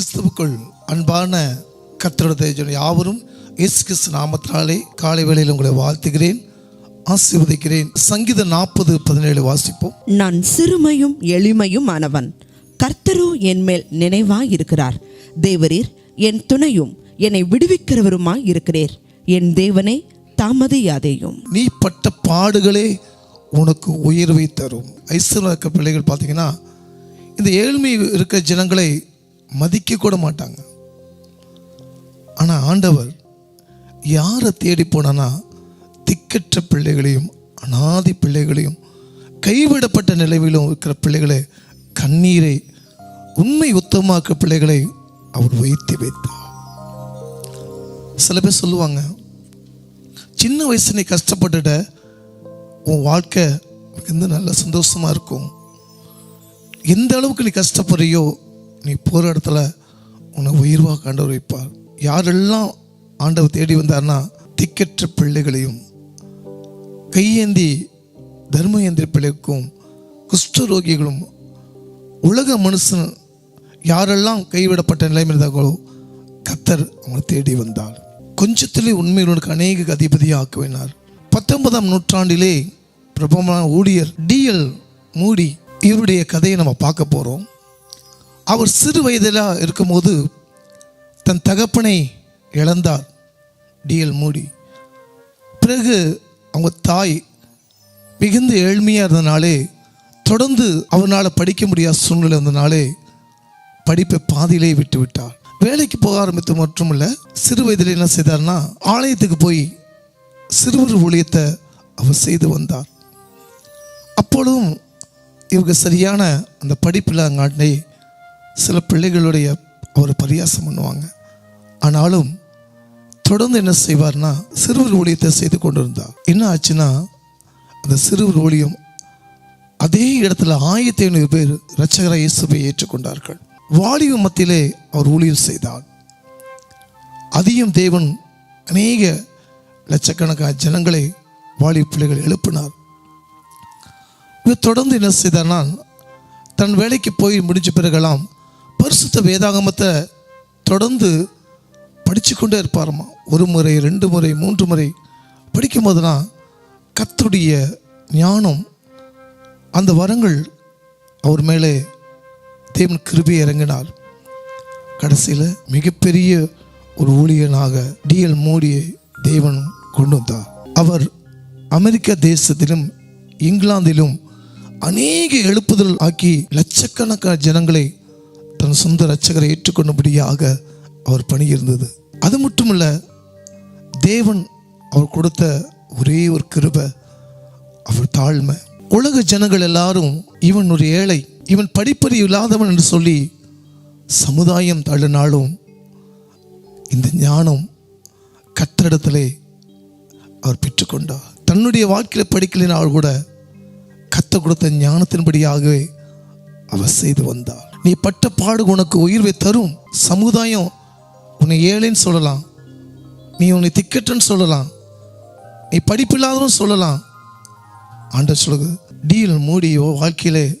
கிறிஸ்துவுக்குள் அன்பான கத்தருடைய யாவரும் இயேசு கிறிஸ்து நாமத்தினாலே காலை வேளையில் உங்களை வாழ்த்துகிறேன் ஆசீர்வதிக்கிறேன். சங்கீத நாற்பது பதினேழு வாசிப்போம். நான் சிறுமையும் எளிமையும் ஆனவன். கர்த்தரோ என் மேல் நினைவாய் இருக்கிறார் தேவரீர் என் துணையும் என்னை விடுவிக்கிறவருமாய் இருக்கிறீர். என் தேவனே தாமதியாதேயும். நீ பட்ட பாடுகளே உனக்கு உயர்வை தரும். ஐஸ்வர்யம் இருக்க பிள்ளைகள் பார்த்தீங்கன்னா இந்த ஏழ்மை இருக்க ஜனங்களை மதிக்க கூட மாட்டாங்க ஆனால் ஆண்டவர் யாரை தேடி போனானா திக்கற்ற பிள்ளைகளையும் அனாதி பிள்ளைகளையும் கைவிடப்பட்ட நிலையிலும் இருக்கிற பிள்ளைகளை கண்ணீரை உண்மை உத்தமாக்க பிள்ளைகளை அவர் வைத்து வைத்தார். சில பேர் சொல்லுவாங்க சின்ன வயசு நீ கஷ்டப்பட்டுட்ட உன் வாழ்க்கை மிகுந்த நல்ல சந்தோஷமா இருக்கும். எந்த அளவுக்கு நீ கஷ்டப்படுறியோ நீ போகிற இடத்துல உன்னை உயிர்வாக ஆண்டவர் வைப்பார். யாரெல்லாம் ஆண்டவர் தேடி வந்தார்னா திக்கற்ற பிள்ளைகளையும் கையேந்தி தர்ம ஏந்திர பிள்ளைக்கும் குஷ்டரோகிகளும் உலக மனுஷன் யாரெல்லாம் கைவிடப்பட்ட நிலைமை இருந்தார்களோ கத்தர் அவங்களை தேடி வந்தார். கொஞ்சத்திலே உண்மையுடன் அநேக அதிபதியாக ஆக்குவினார் பத்தொன்பதாம் நூற்றாண்டிலே பிரபலமான ஊழியர் டிஎல் மூடி இவருடைய கதையை நம்ம பார்க்க போகிறோம் அவர் சிறு வயதில் இருக்கும்போது தன் தகப்பனை இழந்தார். டிஎல் மூடி. பிறகு அவங்க தாய் மிகுந்த ஏழ்மையாக இருந்தனாலே தொடர்ந்து அவனால் படிக்க முடியாத சூழ்நிலை இருந்தனாலே படிப்பை பாதியிலே விட்டு விட்டார். வேலைக்கு போக ஆரம்பித்து மட்டுமல்ல சிறு வயதில் என்ன செய்தார்னா ஆலயத்துக்கு போய் சிறுவர் ஊழியத்தை அவர் செய்து வந்தார். அப்பொழுதும் இவங்க சரியான அந்த படிப்பில் அங்காண்டே சில பிள்ளைகளுடைய அவர் பரியாசம் பண்ணுவாங்க. ஆனாலும் தொடர்ந்து என்ன செய்வார்னா சிறுவர் ஊழியத்தை செய்து கொண்டிருந்தார். என்ன ஆச்சுன்னா அந்த சிறுவர் ஊழியம் அதே இடத்துல ஆயிரத்தி ஐநூறு பேர் இரட்சகர இயேசுவை ஏற்றுக்கொண்டார்கள். வாலிப மத்தியிலே அவர் ஊழியம் செய்தார். அதையும் தேவன் அநேக லட்சக்கணக்கான ஜனங்களை வாலிப பிள்ளைகள் எழுப்பினார். இவர் தொடர்ந்து என்ன செய்தார்னால் தன் வேலைக்கு போய் முடிஞ்ச பிறகெல்லாம் பரிசுத்த வேதாகமத்தை தொடர்ந்து படித்து கொண்டே இருப்பாரம்மா. ஒரு முறை ரெண்டு முறை மூன்று முறை படிக்கும் கத்துடைய ஞானம் அந்த வரங்கள் அவர் மேலே தேவன் கிருபி இறங்கினார். கடைசியில் மிகப்பெரிய ஒரு ஊழியனாக டிஎல் மோடியை தேவன் கொண்டு வந்தார். அவர் அமெரிக்க தேசத்திலும் இங்கிலாந்திலும் அநேக எழுப்புதல் ஆக்கி லட்சக்கணக்கான ஜனங்களை தன் சொந்த ரட்சகரை ஏற்றுக்கொண்டபடியாக அவர் பணி இருந்தது அது மட்டுமல்ல தேவன் அவர் கொடுத்த ஒரே ஒரு கிருப அவர் தாழ்மை. உலக ஜனங்கள் எல்லாரும் இவன் ஒரு ஏழை இவன் படிப்பறிவு இல்லாதவன் என்று சொல்லி சமுதாயம் தள்ளினாலும் இந்த ஞானம் கத்தரிடத்திலே அவர் பெற்றுக்கொண்டார். தன்னுடைய வாழ்க்கையில் படிக்கலினால் கூட கத்த கொடுத்த ஞானத்தின்படியாகவே அவர் செய்து வந்தார். நீ பட்ட பாடு உனக்கு உயிர்வை தரும். சமுதாயம் உன்னை ஏழைன்னு சொல்லலாம். நீ உன்னை திக்கட்டுன்னு சொல்லலாம். நீ படிப்பில்லாதவன் சொல்லலாம். ஆண்டர் சொல்லுது டீல் மூடியோ வாழ்க்கையிலே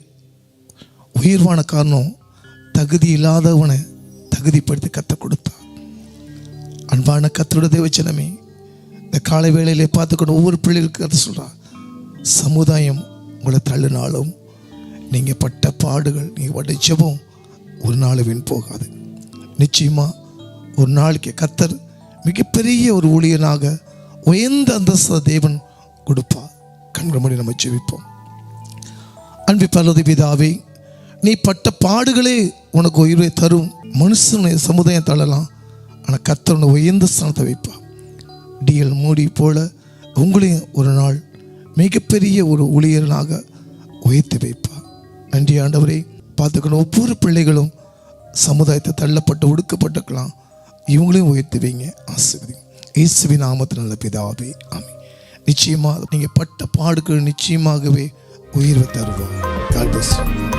உயிர்வான காரணம் தகுதி இல்லாதவனை தகுதிப்படுத்தி கத்த கொடுத்தான் அன்பான கத்தோட தேவச்சனமே இந்த காலை வேளையிலே பார்த்துக்கணும். ஒவ்வொரு பிள்ளைகளுக்கு அதை சொல்கிறான் சமுதாயம் உங்களை தள்ளினாலும் நீங்கள் பட்ட பாடுகள் நீங்கள் பட்ட ஜெபம் ஒரு நாள் வீண் போகாது. நிச்சயமாக ஒரு நாளைக்கு கத்தர் மிகப்பெரிய ஒரு ஊழியனாக உயர்ந்த அந்தஸ்த தேவன் கொடுப்பார். கண்கள் நம்ம ஜெபிப்போம். அன்பி பல்லது பிதாவே நீ பட்ட பாடுகளே உனக்கு உயிரை தரும். மனுஷனை சமுதாயம் தள்ளலாம். ஆனால் கத்தர் உயர்ந்த ஸ்தானத்தை வைப்பா டிஎல் மூடி போல உங்களையும் ஒரு நாள் மிகப்பெரிய ஒரு ஊழியர்களாக உயர்த்தி வைப்பா நன்றி ஆண்டவரே பார்த்துக்கணும் ஒவ்வொரு பிள்ளைகளும் சமுதாயத்தை தள்ளப்பட்டு ஒடுக்கப்பட்டுக்கலாம் இவங்களையும் உயர்த்தி வைங்க ஆசிர்வதி இயேசுவி நாமத்தில் நல்ல பிதாவே ஆமி நிச்சயமாக நீங்கள் பட்ட பாடுகள் நிச்சயமாகவே உயர்வை தருவோம் God.